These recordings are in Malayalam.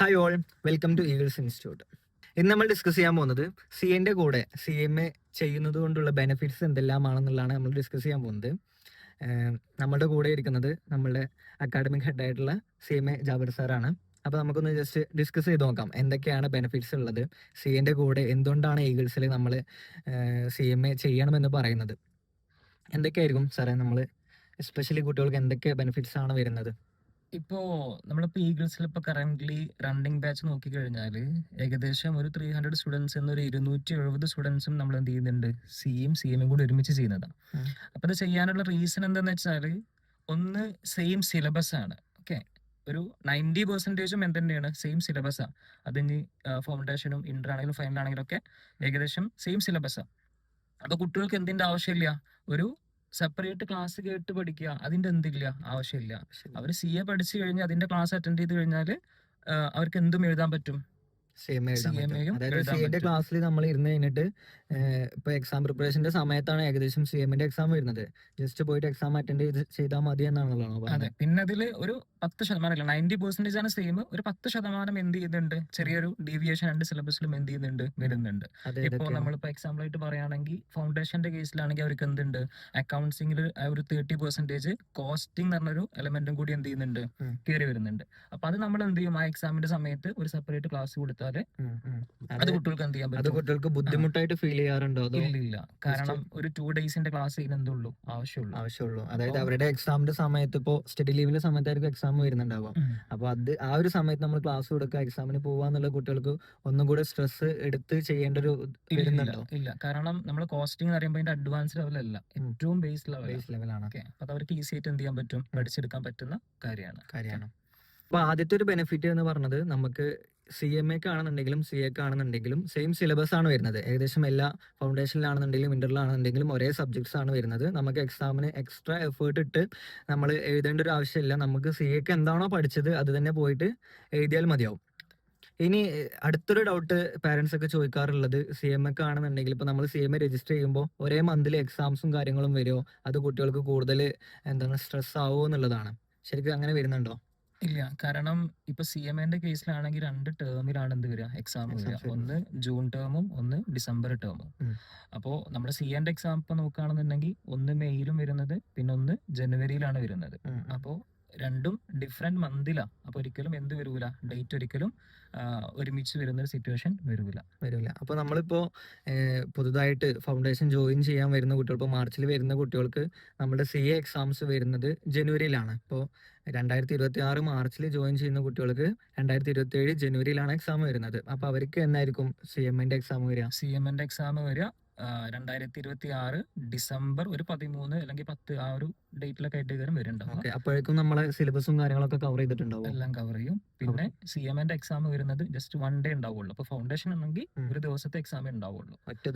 Hi all welcome to Eagles institute ഇന്ന് നമ്മൾ ഡിസ്കസ് ചെയ്യാൻ പോകുന്നത് സി എന്റെ കൂടെ സി എം എ ചെയ്യുന്നത് കൊണ്ടുള്ള ബെനിഫിറ്റ്സ് എന്തെല്ലാമാണെന്നുള്ളതാണ് നമ്മൾ ഡിസ്കസ് ചെയ്യാൻ പോകുന്നത്. നമ്മുടെ കൂടെ ഇരിക്കുന്നത് നമ്മളുടെ അക്കാഡമിക് ഹെഡായിട്ടുള്ള സി എം എ ജാബിർ സാറാണ് അപ്പോൾ നമുക്കൊന്ന് ജസ്റ്റ് ഡിസ്കസ് ചെയ്ത് നോക്കാം എന്തൊക്കെയാണ് ബെനിഫിറ്റ്സ് ഉള്ളത്? സി എന്റെ കൂടെ എന്തുകൊണ്ടാണ് ഈഗിൾസിൽ നമ്മൾ സി എം എ ചെയ്യണമെന്ന് പറയുന്നത്? എന്തൊക്കെയായിരിക്കും സാറേ നമ്മൾ എസ്പെഷ്യലി കുട്ടികൾക്ക് എന്തൊക്കെ ബെനിഫിറ്റ്സ് ആണ് വരുന്നത്? ഇപ്പോ നമ്മളിപ്പോ ഈഗിൾസിൽ ഇപ്പൊ കറന്റ്ലി റണ്ണിങ് ബാച്ച് നോക്കി കഴിഞ്ഞാൽ ഏകദേശം ഒരു ത്രീ ഹൺഡ്രഡ് സ്റ്റുഡൻസ് എന്നൊരു ഇരുന്നൂറ്റി എഴുപത് സ്റ്റുഡൻസും നമ്മൾ എന്ത് ചെയ്യുന്നുണ്ട്? സിയും സി എമ്മും കൂടി ഒരുമിച്ച് ചെയ്യുന്നതാണ് അപ്പോൾ അപ്പൊ ഇത് ചെയ്യാനുള്ള റീസൺ എന്താന്ന് വെച്ചാൽ ഒന്ന് സെയിം സിലബസ് ആണ്. ഓക്കെ ഒരു നയന്റി പെർസെന്റേജും എന്ത് തന്നെയാണ് സെയിം സിലബസാണ് അതിന് ഫൗണ്ടേഷനും ഇന്റർ ആണെങ്കിലും ഫൈനൽ ആണെങ്കിലും ഒക്കെ ഏകദേശം സെയിം സിലബസ് ആണ് അപ്പൊ കുട്ടികൾക്ക് എന്തിന്റെ ആവശ്യമില്ല? ഒരു സെപ്പറേറ്റ് ക്ലാസ് കേട്ട് പഠിക്കുക അതിന്റെ എന്തില്ല ആവശ്യമില്ല. അവർ സി എ പഠിച്ചു കഴിഞ്ഞ് അതിന്റെ ക്ലാസ് അറ്റൻഡ് ചെയ്ത് കഴിഞ്ഞാൽ അവർക്ക് എന്തും എഴുതാൻ പറ്റും. അതായത് സി എന്റെ ക്ലാസ്സിൽ നമ്മൾ ഇരുന്ന് കഴിഞ്ഞിട്ട് ഇപ്പൊ എക്സാം പ്രിപ്പറേഷന്റെ സമയത്താണ് ഏകദേശം സി എമ്മിന്റെ എക്സാം വരുന്നത്. ജസ്റ്റ് പോയിട്ട് എക്സാം അറ്റൻഡ് ചെയ്ത് ചെയ്താൽ മതി എന്നാണല്ലോ അതെ. പിന്നെ അതിൽ ഒരു പത്ത് ശതമാനം അല്ല നയന്റി പെർസെന്റേജ് ആണ് സെയിം ഒരു പത്ത് ശതമാനം എന്ത് ചെയ്യുന്നുണ്ട്? ചെറിയൊരു ഡീവിയേഷൻ രണ്ട് സിലബസിലും എന്ത് ചെയ്യുന്നുണ്ട്? വരുന്നുണ്ട്. ഇപ്പോൾ. നമ്മളിപ്പോൾ എക്സാമ്പിൾ ആയിട്ട് പറയുകയാണെങ്കിൽ ഫൗണ്ടേഷന്റെ കേസിലാണെങ്കിൽ അവർക്ക് എന്തുണ്ട്? അക്കൗണ്ട്സിംഗിൽ ഒരു തേർട്ടി പെർസെന്റേജ് കോസ്റ്റിംഗ് എന്ന് പറഞ്ഞൊരു എലമെന്റും കൂടി എന്ത് ചെയ്യുന്നുണ്ട്. കയറി വരുന്നുണ്ട്. അപ്പൊ അത് നമ്മൾ എന്ത് ചെയ്യും? ആ എക്സാമിന്റെ സമയത്ത് ഒരു സെപ്പറേറ്റ് ക്ലാസ് കൊടുത്താൽ ഉം. അത് കുട്ടികൾക്ക് എന്ത് ചെയ്യാൻ അത് പറ്റും? കുട്ടികൾക്ക് ബുദ്ധിമുട്ടായിട്ട് ഫീൽ ചെയ്യാറുണ്ടോ അതോ ഇല്ല ഇല്ല. കാരണം ഒരു ടു ഡേയ്സിന്റെ ക്ലാസ് ചെയ്യുന്നതുള്ളൂ ആവശ്യമുള്ളൂ. ആവശ്യമുള്ളൂ. അതായത് അവരുടെ എക്സാമിന്റെ സമയത്ത് ഇപ്പോ സ്റ്റഡി ലീവിന്റെ സമയത്തായിരിക്കും എക്സാം വരുന്നുണ്ടാവുക. ഉം. അപ്പൊ അത് ആ ഒരു സമയത്ത് നമ്മൾ ക്ലാസ് കൊടുക്കുക എക്സാമിന് പോവാന്നുള്ള കുട്ടികൾക്ക് ഒന്നും കൂടെ സ്ട്രെസ് എടുത്ത് ചെയ്യേണ്ട ഒരു ഇല്ല, വരുന്നുണ്ടോ? ഇല്ല. ഇല്ല കാരണം നമ്മൾ കോസ്റ്റിംഗ് എന്ന് പറയുമ്പോൾ അതിന്റെ അഡ്വാൻസ് ലെവലല്ല ഉം. ഏറ്റവും ബേസ് ലെവൽ ബേസ് ലെവലാണ് ഓക്കെ അത് അവർക്ക് ഈസി ആയിട്ട് എന്ത് ചെയ്യാൻ പറ്റും? പഠിച്ചെടുക്കാൻ പറ്റുന്ന കാര്യമാണ്. കാര്യമാണ്. അപ്പൊ ആദ്യത്തെ ഒരു ബെനിഫിറ്റ് എന്ന് പറഞ്ഞത് നമുക്ക് സി എം എക്ക് ആണെന്നുണ്ടെങ്കിലും സി എക്ക് ആണെന്നുണ്ടെങ്കിലും സെയിം സിലബസ് ആണ് വരുന്നത്. ഏകദേശം എല്ലാ ഫൗണ്ടേഷനിലാണെന്നുണ്ടെങ്കിലും ഇന്റർലാണെന്നുണ്ടെങ്കിലും ഒരേ സബ്ജക്ട്സ് ആണ് വരുന്നത്. നമുക്ക് എക്സാമിന് എക്സ്ട്രാ എഫേർട്ട് ഇട്ട് നമ്മൾ എഴുതേണ്ട ഒരു ആവശ്യമില്ല. നമുക്ക് സി എക്ക് എന്താണോ പഠിച്ചത് അത് തന്നെ പോയിട്ട് എഴുതിയാൽ മതിയാവും. ഇനി അടുത്തൊരു ഡൗട്ട് പാരൻസ് ഒക്കെ ചോദിക്കാറുള്ളത് സി എം ഒക്കെ ആണെന്നുണ്ടെങ്കിൽ ഇപ്പൊ നമ്മൾ സി എം എ രജിസ്റ്റർ ചെയ്യുമ്പോൾ ഒരേ മന്തിൽ എക്സാംസും കാര്യങ്ങളും വരുമോ? അത് കുട്ടികൾക്ക് കൂടുതൽ എന്താണ് സ്ട്രെസ് ആവുമോ എന്നുള്ളതാണ്. ശരിക്കും അങ്ങനെ വരുന്നുണ്ടോ? ഇല്ല. കാരണം ഇപ്പൊ സി എം എന്റെ കേസിലാണെങ്കിൽ രണ്ട് ടേമിലാണ് എന്ത് വരിക? എക്സാം വരിക. ഒന്ന് ജൂൺ ടേമും ഒന്ന് ഡിസംബർ ടേമും അപ്പോ അപ്പോൾ നമ്മുടെ സി എന്റെ എക്സാം ഇപ്പൊ നോക്കുകയാണെന്നുണ്ടെങ്കിൽ ഒന്ന് മെയ്യിലും വരുന്നത് പിന്നെ ഒന്ന് ജനുവരിയിലാണ് വരുന്നത്. അപ്പോൾ രണ്ടും ഡിഫറെന്റ് മന്തിലാണ് അപ്പോൾ ഒരിക്കലും എന്ത് വരൂല? ഡേറ്റ് ഒരിക്കലും ഒരുമിച്ച് വരുന്ന ഒരു സിറ്റുവേഷൻ വരൂല. വരൂല. അപ്പൊ നമ്മളിപ്പോ പുതുതായിട്ട് ഫൗണ്ടേഷൻ ജോയിൻ ചെയ്യാൻ വരുന്ന കുട്ടികൾ ഇപ്പോൾ മാർച്ചിൽ വരുന്ന കുട്ടികൾക്ക് നമ്മുടെ സി എ എക്സാംസ് വരുന്നത് ജനുവരിയിലാണ്. ഇപ്പോൾ രണ്ടായിരത്തി ഇരുപത്തി ആറ് മാർച്ചിൽ ജോയിൻ ചെയ്യുന്ന കുട്ടികൾക്ക് രണ്ടായിരത്തി ഇരുപത്തി ഏഴ് ജനുവരിയിലാണ് എക്സാം വരുന്നത്. അപ്പൊ അവർക്ക് എന്നായിരിക്കും സി എമ്മിന്റെ എക്സാം വരിക? സി എം എന്റെ എക്സാം വരിക രണ്ടായിരത്തി ഇരുപത്തി ആറ് ഡിസംബർ ഒരു പതിമൂന്ന് അല്ലെങ്കിൽ പത്ത് ആ ഒരു ഡേറ്റിലൊക്കെ ആയിട്ട് കയറും വരുന്നുണ്ടാവും അപ്പോഴേക്കും നമ്മളെ സിലബസും കാര്യങ്ങളൊക്കെ കവർ ചെയ്തിട്ടുണ്ടാവും? എല്ലാം കവർ ചെയ്യും. പിന്നെ സി എം എന്റെ എക്സാം വരുന്നത് ജസ്റ്റ് വൺ ഡേ ഉണ്ടാവുള്ളൂ. അപ്പൊ ഫൗണ്ടേഷൻ ആണെങ്കിൽ ഒരു ദിവസത്തെ എക്സാമേ ഉണ്ടാവുള്ളൂ. ഒറ്റ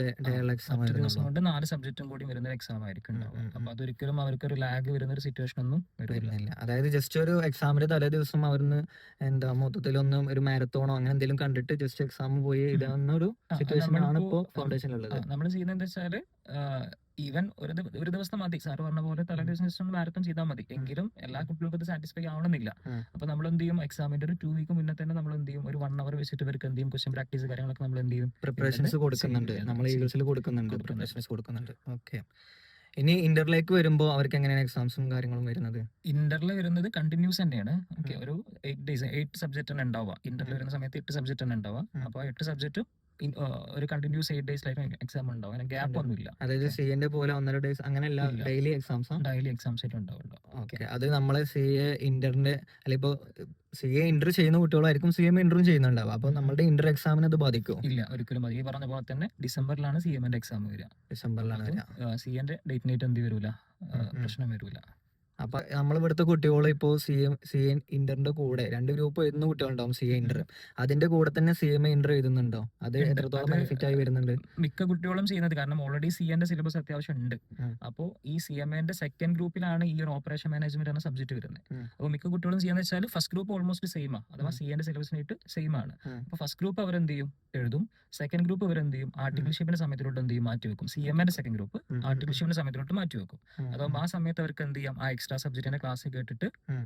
ദിവസം കൊണ്ട് നാല് സബ്ജക്റ്റും കൂടി വരുന്ന എക്സാം ആയിരിക്കും ഉണ്ടാവുക. അപ്പൊ അതൊരിക്കലും അവർക്ക് ഒരു ലാഗ് വരുന്ന ഒരു സിറ്റുവേഷൻ ഒന്നും വരുന്നില്ല. അതായത് ജസ്റ്റ് ഒരു എക്സാമിന്റെ തലേ ദിവസം അവർന്ന് എന്താ മൊത്തത്തിലൊന്നും ഒരു മാരത്തോണോ അങ്ങനെ എന്തെങ്കിലും കണ്ടിട്ട് ജസ്റ്റ് എക്സാം പോയി എഴുതാവുന്ന ഒരു സിറ്റുവേഷൻ ആണ് ഇപ്പോൾ ഫൗണ്ടേഷനിലുള്ളത് നമ്മൾ ചെയ്യുന്നത് എന്താ വെച്ചാൽ ഈവൻ ഒരു ഒരു ദിവസം മതി. സാർ പറഞ്ഞ പോലെ തലേ ദിവസം ജസ്റ്റ് ഒന്ന് മാരത്തൺ ചെയ്താൽ മതി. എങ്കിലും എല്ലാ കുട്ടികൾക്കും ഇത് സാറ്റിസ്ഫൈ ആവണമെന്നില്ല. അപ്പൊ നമ്മൾ എന്ത് ചെയ്യും? എക്സാമിന്റെ ഒരു ടു വീക്ക് മുന്നേ തന്നെ നമ്മൾ എന്ത് ചെയ്യും? ഒരു വൺ അവർ വെച്ചിട്ട് ഇവർക്ക് എന്ത് ചെയ്യും? ക്വസ്റ്റ്യൻ പ്രാക്ടീസ് കാര്യങ്ങളൊക്കെ നമ്മൾ എന്ത് ചെയ്യും? പ്രിപ്പറേഷൻസ് കൊടുക്കുന്നുണ്ട്. നമ്മൾ. ഈഗിൾസിൽ കൊടുക്കുന്നുണ്ട്. പ്രിപ്പറേഷൻസ് കൊടുക്കുന്നുണ്ട്. ഓക്കെ ഇനി ഇന്റർലേക്ക് വരുമ്പോൾ അവർക്ക് എങ്ങനെയാണ് എക്സാംസും കാര്യങ്ങളും വരുന്നത്? ഇന്ററിൽ വരുന്നത് കണ്ടിന്യൂസ് തന്നെയാണ്. ഓക്കെ ഒരു എയ്റ്റ് ഡേയ്സ് എയ്റ്റ് സബ്ജക്റ്റ് ആണ് ഉണ്ടാവുക. ഇന്ററിൽ വരുന്ന സമയത്ത് എട്ട് സബ്ജക്റ്റ് ആണ് ഉണ്ടാവുക. അപ്പോൾ എട്ട് സബ്ജക്റ്റും ഒരു continuous eight days life exam ഉണ്ടാവും. അങ്ങനെ ഗ്യാപ്പ് ഒന്നുമില്ല. അതായത് സി എന്റെ പോലെ ഒന്നര ഡേയ്സ് അങ്ങനെയല്ല. ഡെയിലി എക്സാംസ് ഡെയിലി എക്സാംസ് ആയിട്ട് ഉണ്ടാവുള്ളൂ. ഓക്കെ അത് നമ്മളെ സി എ ഇന്ററിന്റെ അല്ലെ ഇപ്പൊ സി എ ഇന്റർ ചെയ്യുന്ന കുട്ടികളായിരിക്കും സി എം ഇന്ററും ചെയ്യുന്നുണ്ടാവുക. അപ്പൊ നമ്മുടെ ഇന്റർ എക്സാമിന് അത് ബാധിക്കും ഇല്ല. ഒരിക്കലും ഈ പറഞ്ഞ പോലെ തന്നെ ഡിസംബറിലാണ് സി എമ്മിന്റെ എക്സാം വരിക. ഡിസംബറിലാണ് സി എന്റെ ഡേറ്റ് നൈറ്റ് എന്ത് വരൂല. പ്രശ്നം വരൂല. അപ്പൊ നമ്മളിവിടുത്തെ കുട്ടികളെ കുട്ടികൾ ഇപ്പോ സി എം സി എ ഇന്ററിന്റെ കൂടെ രണ്ട് ഗ്രൂപ്പ് എഴുതുന്ന കുട്ടികളുണ്ടാവും സി എ ഇന്റർ. അതിന്റെ കൂടെ തന്നെ സി എം എ ഇന്റർ എഴുതുന്നുണ്ടോ? അത് എത്രത്തോളം ബെനിഫിറ്റ് ആയി വരുന്നുണ്ട്? മിക്ക കുട്ടികളും ചെയ്യുന്നത്. കാരണം ഓൾറെഡി സി എന്റെ സിലബസ് അത്യാവശ്യം ഉണ്ട്. അപ്പോ അപ്പോൾ ഈ സി എം എന്റെ സെക്കൻഡ് ഗ്രൂപ്പിലാണ് ഈ ഒരു ഓപ്പറേഷൻ മാനേജ്മെന്റ് എന്ന സബ്ജക്ട് വരുന്നത്. അപ്പോൾ മിക്ക കുട്ടികളും ചെയ്യുന്നത് വെച്ചാൽ ഫസ്റ്റ് ഗ്രൂപ്പ് ഓൾമോസ്റ്റ് സെയിം ആണ് അഥവാ. സി എന്റെ സിലബസിനായിട്ട് സെയിം ആണ്. അപ്പൊ അപ്പോൾ ഫസ്റ്റ് ഗ്രൂപ്പ് അവർ എന്ത് ചെയ്യും? എഴുതും. സെക്കൻഡ് ഗ്രൂപ്പ് അവരെന്ത് ചെയ്യും? ആർട്ടിക്കിൾഷിപ്പിന്റെ സമയത്തിലോട്ട് എന്ത് ചെയ്യും? മാറ്റി വെക്കും സി എം എന്റെ സെക്കൻഡ് ഗ്രൂപ്പ് ആർട്ടിക്കിൾഷിപ്പിന്റെ സമയത്തിലോട്ട് മാറ്റി വെക്കും ഉം, അതാവുമ്പോൾ ആ സമയത്ത് അവർക്ക് എന്ത് ചെയ്യാം? ആ എക്സ്ട്രാ സബ്ജക്റ്റിന്റെ ക്ലാസ് കേട്ടിട്ട്.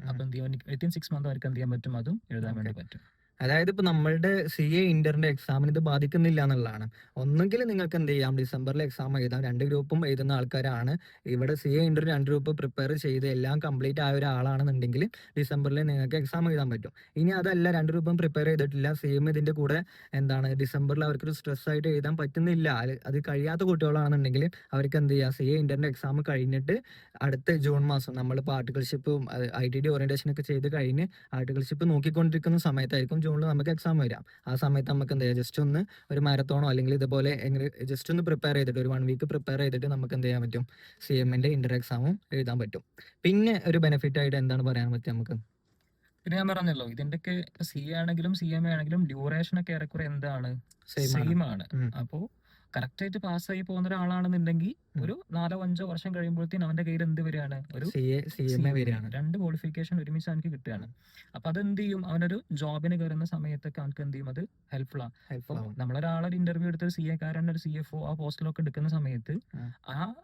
അപ്പൊ എന്ത് ചെയ്യാൻ വിത്തിൻ സിക്സ് മന്ത് അവർക്ക് എന്ത് ചെയ്യാൻ പറ്റും? അതും എഴുതാൻ വേണ്ടി പറ്റും. അതായത് ഇപ്പൊ നമ്മളുടെ സി എ ഇന്ററിന്റെ എക്സാമിന് ഇത് ബാധിക്കുന്നില്ല എന്നുള്ളതാണ്. ഒന്നുകിൽ നിങ്ങൾക്ക് എന്ത് ചെയ്യാം? ഡിസംബറിൽ എക്സാം എഴുതാം. രണ്ട് ഗ്രൂപ്പും എഴുതുന്ന ആൾക്കാരാണ്. ഇവിടെ സി എ ഇന്റർ രണ്ട് ഗ്രൂപ്പ് പ്രിപ്പയർ ചെയ്ത് എല്ലാം കംപ്ലീറ്റ് ആയ ഒരാളാണെന്നുണ്ടെങ്കിൽ ഡിസംബറിൽ നിങ്ങൾക്ക് എക്സാം എഴുതാൻ പറ്റും. ഇനി അതല്ല രണ്ട് ഗ്രൂപ്പും പ്രിപ്പയർ ചെയ്തിട്ടില്ല. സെയിം ഇതിന്റെ കൂടെ എന്താണ്? ഡിസംബറിൽ അവർക്ക് സ്ട്രെസ് ആയിട്ട് എഴുതാൻ പറ്റുന്നില്ല. അത് കഴിയാത്ത കുട്ടികളാണെന്നുണ്ടെങ്കിൽ അവർക്ക് എന്ത് ചെയ്യാം? സി എ ഇന്ററിന്റെ എക്സാം കഴിഞ്ഞിട്ട് അടുത്ത ജൂൺ മാസം നമ്മളിപ്പോൾ ആർട്ടിക്കൽഷിപ്പും ഐ ടി ഡി ഓറിയന്റേഷൻ ഒക്കെ ചെയ്ത് കഴിഞ്ഞ് ആർട്ടിക്കൽഷിപ്പ് നോക്കിക്കൊണ്ടിരിക്കുന്ന സമയത്തായിരിക്കും ജൂണിൽ നമുക്ക് എക്സാം വരാം. ആ സമയത്ത് നമുക്ക് എന്താ ചെയ്യാം? ജസ്റ്റ് ഒന്ന് ഒരു മാരത്തോണോ അല്ലെങ്കിൽ ഇതുപോലെ എങ്ങനെ ജസ്റ്റ് ഒന്ന് പ്രിപ്പയർ ചെയ്തിട്ട് ഒരു വൺ വീക്ക് പ്രിപ്പയർ ചെയ്തിട്ട് നമുക്ക് എന്ത് ചെയ്യാൻ പറ്റും? സി എമ്മിന്റെ ഇന്റർ എക്സാമും എഴുതാൻ പറ്റും. പിന്നെ ഒരു ബെനിഫിറ്റ് ആയിട്ട് എന്താണ് പറയാൻ പറ്റുക നമുക്ക്? പിന്നെ ഞാൻ പറഞ്ഞല്ലോ ഇതിന്റെയൊക്കെ സി ആണെങ്കിലും സി എം ആണെങ്കിലും ഡ്യൂറേഷൻ ഒക്കെ ഏറെക്കുറെ എന്താണ്? സെയിം ആണ്. സെയിം കറക്റ്റ് ആയിട്ട് പാസ്സായി പോകുന്ന ഒരാളാണെന്നുണ്ടെങ്കിൽ. ഒരു നാലോ അഞ്ചോ വർഷം കഴിയുമ്പോഴത്തേനും അവന്റെ കയ്യിൽ എന്ത് വരികയാണ്. ഒരു രണ്ട് ക്വാളിഫിക്കേഷൻ ഒരുമിച്ച് അവനക്ക് കിട്ടുകയാണ്. അപ്പൊ അതെന്ത് ചെയ്യും അവനൊരു ജോബിന് കയറുന്ന സമയത്തൊക്കെ അവനക്ക് എന്ത് ചെയ്യും അത് ഹെൽപ്ഫുൾ ആണ് ആവും. നമ്മളൊരാളൊരു ഇന്റർവ്യൂ എടുത്ത് സി എ കാരൻ ഒരു സി എഫ് ഒ ആ പോസ്റ്റിലൊക്കെ എടുക്കുന്ന സമയത്ത്. ആ.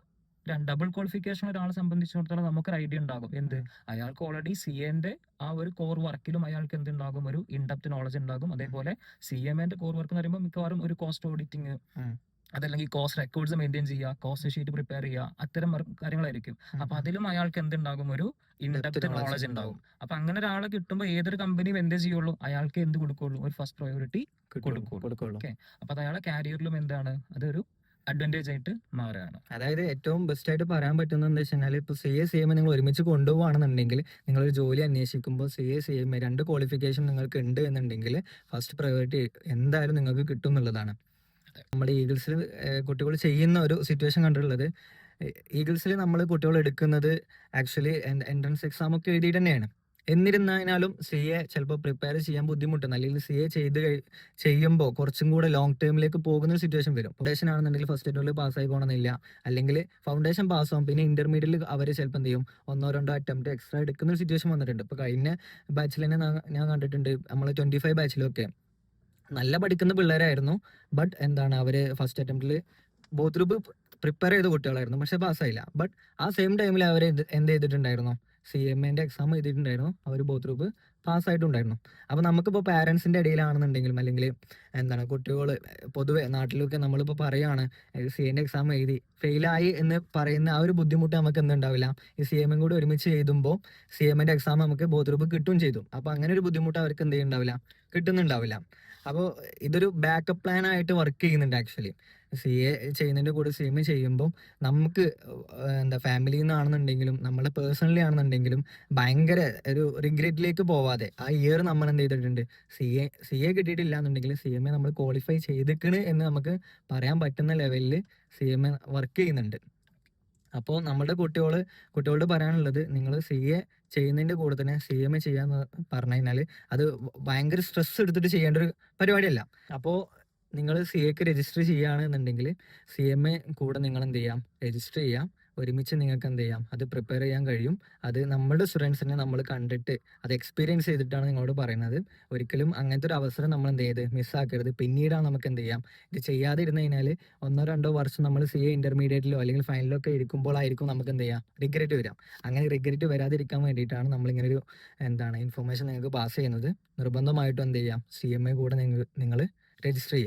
ഡബിൾ ക്വാളിഫിക്കേഷൻ ഒരാളെ സംബന്ധിച്ചിടത്തോളം നമുക്കൊരു ഐഡിയ ഉണ്ടാകും. എന്ത്. അയാൾക്ക് ഓൾറെഡി സി എന്റെ ആ ഒരു കോർ വർക്കിലും അയാൾക്ക് എന്തുണ്ടാകും ഒരു ഇൻഡപ്റ്റ് നോളജ് ഉണ്ടാകും. അതേപോലെ സി എം എന്റെ കോർ വർക്ക് എന്ന് പറയുമ്പോൾ മിക്കവാറും ഒരു കോസ്റ്റ് ഓഡിറ്റിംഗ് ഉം. അതല്ലെങ്കിൽ കോസ്റ്റ് റെക്കോർഡ്സ് മെയിന്റെയിൻ ചെയ്യുക കോസ്റ്റ് ഷീറ്റ് പ്രിപ്പയർ ചെയ്യുക അത്തരം കാര്യങ്ങളായിരിക്കും. അപ്പൊ അതിലും അയാൾക്ക് എന്തുണ്ടാകും? ഒരു ഇൻഡെപ്റ്റ് നോളജ് ഉണ്ടാകും അപ്പൊ അങ്ങനെ ഒരാളെ കിട്ടുമ്പോൾ ഏതൊരു കമ്പനിയും എന്തേ ചെയ്യുള്ളൂ? അയാൾക്ക് എന്ത് കൊടുക്കുള്ളൂ? ഒരു ഫസ്റ്റ് പ്രയോറിറ്റി കൊടുക്കുള്ളൂ. അപ്പൊ അത് അയാളെ കാരിയറിലും എന്താണ്? അതൊരു അഡ്വാന്റേജ് ആയിട്ട് മാറുകയാണ്. അതായത് ഏറ്റവും ബെസ്റ്റ് ആയിട്ട് പറയാൻ പറ്റുന്നത് എന്താ വെച്ചാൽ ഇപ്പോൾ സി എ സി എം നിങ്ങൾ ഒരുമിച്ച് കൊണ്ടുപോകുകയാണെന്നുണ്ടെങ്കിൽ നിങ്ങളൊരു ജോലി അന്വേഷിക്കുമ്പോൾ സി എ സി എം രണ്ട് ക്വാളിഫിക്കേഷൻ നിങ്ങൾക്ക് ഉണ്ട് എന്നുണ്ടെങ്കിൽ ഫസ്റ്റ് പ്രയോറിറ്റി എന്തായാലും നിങ്ങൾക്ക് കിട്ടും എന്നുള്ളതാണ്. നമ്മുടെ ഈഗിൾസിൽ കുട്ടികൾ ചെയ്യുന്ന ഒരു സിറ്റുവേഷൻ കണ്ടിട്ടുള്ളത്. ഈഗിൾസിൽ നമ്മൾ കുട്ടികൾ എടുക്കുന്നത് ആക്ച്വലി എൻട്രൻസ് എക്സാം ഒക്കെ എഴുതിയിട്ട് തന്നെയാണ്. എന്നിരുന്നാലും സി എ ചിലപ്പോൾ പ്രിപ്പയർ ചെയ്യാൻ ബുദ്ധിമുട്ടുണ്ട് അല്ലെങ്കിൽ സി എ ചെയ്ത് ചെയ്യുമ്പോൾ കുറച്ചും കൂടെ ലോങ് ടേമിലേക്ക് പോകുന്ന സിറ്റുവേഷൻ വരും. ഫൗണ്ടേഷൻ ആണെന്നുണ്ടെങ്കിൽ ഫസ്റ്റ് അറ്റംപ്റ്റിൽ ആയി പോകണമെന്നില്ല. അല്ലെങ്കിൽ ഫൗണ്ടേഷൻ പാസ്സാവും പിന്നെ ഇന്റർമീഡിയറ്റിൽ അവർ ചിലപ്പോൾ എന്ത് ചെയ്യും? ഒന്നോ രണ്ടോ അറ്റംപ്റ്റ് എക്സ്ട്രാ എടുക്കുന്ന സിറ്റുവേഷൻ വന്നിട്ടുണ്ട്. ഇപ്പോൾ കഴിഞ്ഞ ബാച്ചിൽ തന്നെ ഞാൻ കണ്ടിട്ടുണ്ട്. നമ്മൾ ട്വന്റി ഫൈവ് ബാച്ചിലൊക്കെ നല്ല പഠിക്കുന്ന പിള്ളേരായിരുന്നു. ബട്ട് എന്താണ് അവർ ഫസ്റ്റ് അറ്റംപ്റ്റിൽ ബോത്ത് ഗ്രൂപ്പ് പ്രിപ്പയർ ചെയ്ത കുട്ടികളായിരുന്നു. പക്ഷെ പാസ്സായില്ല ബട്ട് ആ സെയിം ടൈമിൽ അവർ എന്ത് ചെയ്തിട്ടുണ്ടായിരുന്നു? സി എം എന്റെ എക്സാം എഴുതിയിട്ടുണ്ടായിരുന്നു. അവർ ബോത്ത് ഗ്രൂപ്പ് പാസ്സായിട്ടുണ്ടായിരുന്നു. അപ്പോൾ നമുക്കിപ്പോൾ പാരൻസിന്റെ ഇടയിലാണെന്നുണ്ടെങ്കിലും അല്ലെങ്കിൽ എന്താണ് കുട്ടികൾ പൊതുവെ നാട്ടിലൊക്കെ നമ്മളിപ്പോൾ പറയുകയാണ് സി എന്റെ എക്സാം എഴുതി ഫെയിലായി എന്ന് പറയുന്ന ആ ഒരു ബുദ്ധിമുട്ട് നമുക്ക് എന്തുണ്ടാവില്ല ഈ സി എമ്മും കൂടി ഒരുമിച്ച് എഴുതുമ്പോൾ സി എമ്മിന്റെ എക്സാം നമുക്ക് ബോധരൂപ കിട്ടും ചെയ്തു. അപ്പോൾ അങ്ങനെ ഒരു ബുദ്ധിമുട്ട് അവർക്ക് എന്ത് ചെയ്യുന്നുണ്ടാവില്ല? കിട്ടുന്നുണ്ടാവില്ല. അപ്പോൾ ഇതൊരു ബാക്കപ്പ് പ്ലാൻ ആയിട്ട് വർക്ക് ചെയ്യുന്നുണ്ട് ആക്ച്വലി സി എ ചെയ്യുന്നതിന്റെ കൂടെ സി എം ചെയ്യുമ്പോൾ നമുക്ക് എന്താ ഫാമിലിയിൽ നിന്നാണെന്നുണ്ടെങ്കിലും നമ്മളെ പേഴ്സണലി ആണെന്നുണ്ടെങ്കിലും ഭയങ്കര ഒരു റിഗ്രറ്റിലേക്ക് പോവാതെ ആ ഇയർ നമ്മൾ എന്ത് ചെയ്തിട്ടുണ്ട്? സി എ സി എ കിട്ടിയിട്ടില്ല എന്നുണ്ടെങ്കിൽ സി എം എ നമ്മൾ ക്വാളിഫൈ ചെയ്തിക്കണ് എന്ന് നമുക്ക് പറയാൻ പറ്റുന്ന ലെവലിൽ സി എം എ വർക്ക് ചെയ്യുന്നുണ്ട്. അപ്പോൾ നമ്മുടെ കുട്ടികൾ കുട്ടികളോട് പറയാനുള്ളത് നിങ്ങൾ സി എ ചെയ്യുന്നതിന്റെ കൂടെ തന്നെ സി എം എ ചെയ്യാന്ന് പറഞ്ഞു കഴിഞ്ഞാൽ അത് ഭയങ്കര സ്ട്രെസ് എടുത്തിട്ട് ചെയ്യേണ്ട ഒരു പരിപാടിയല്ല. അപ്പോൾ നിങ്ങൾ സി എക്ക് രജിസ്റ്റർ ചെയ്യുകയാണെന്നുണ്ടെങ്കിൽ സി എം എ കൂടെ നിങ്ങൾ എന്ത് ചെയ്യാം? രജിസ്റ്റർ ചെയ്യാം. ഒരുമിച്ച് നിങ്ങൾക്ക് എന്ത് ചെയ്യാം? അത് പ്രിപ്പയർ ചെയ്യാൻ കഴിയും. അത് നമ്മുടെ സ്റ്റുഡൻസിനെ നമ്മൾ കണ്ടിട്ട് അത് എക്സ്പീരിയൻസ് ചെയ്തിട്ടാണ് നിങ്ങളോട് പറയുന്നത്. ഒരിക്കലും അങ്ങനത്തെ ഒരു അവസരം നമ്മൾ എന്ത് ചെയ്ത് മിസ്സാക്കരുത് പിന്നീടാണ് നമുക്ക് എന്ത് ചെയ്യാം? ഇത് ചെയ്യാതെ ഇരുന്ന് കഴിഞ്ഞാൽ ഒന്നോ രണ്ടോ വർഷം നമ്മൾ സി എ ഇന്റർമീഡിയറ്റിലോ അല്ലെങ്കിൽ ഫൈനലോ ഒക്കെ ഇരിക്കുമ്പോഴായിരിക്കും നമുക്ക് എന്ത് ചെയ്യാം? റിഗ്രറ്റ് വരാം. അങ്ങനെ റിഗ്രറ്റ് വരാതിരിക്കാൻ വേണ്ടിയിട്ടാണ് നമ്മൾ ഇങ്ങനെ ഒരു എന്താണ് ഇൻഫർമേഷൻ നിങ്ങൾക്ക് പാസ് ചെയ്യുന്നത്. നിർബന്ധമായിട്ടും എന്ത് ചെയ്യാം? സി എം എ കൂടെ നിങ്ങൾ നിങ്ങൾ രജിസ്റ്റർ ചെയ്യുക.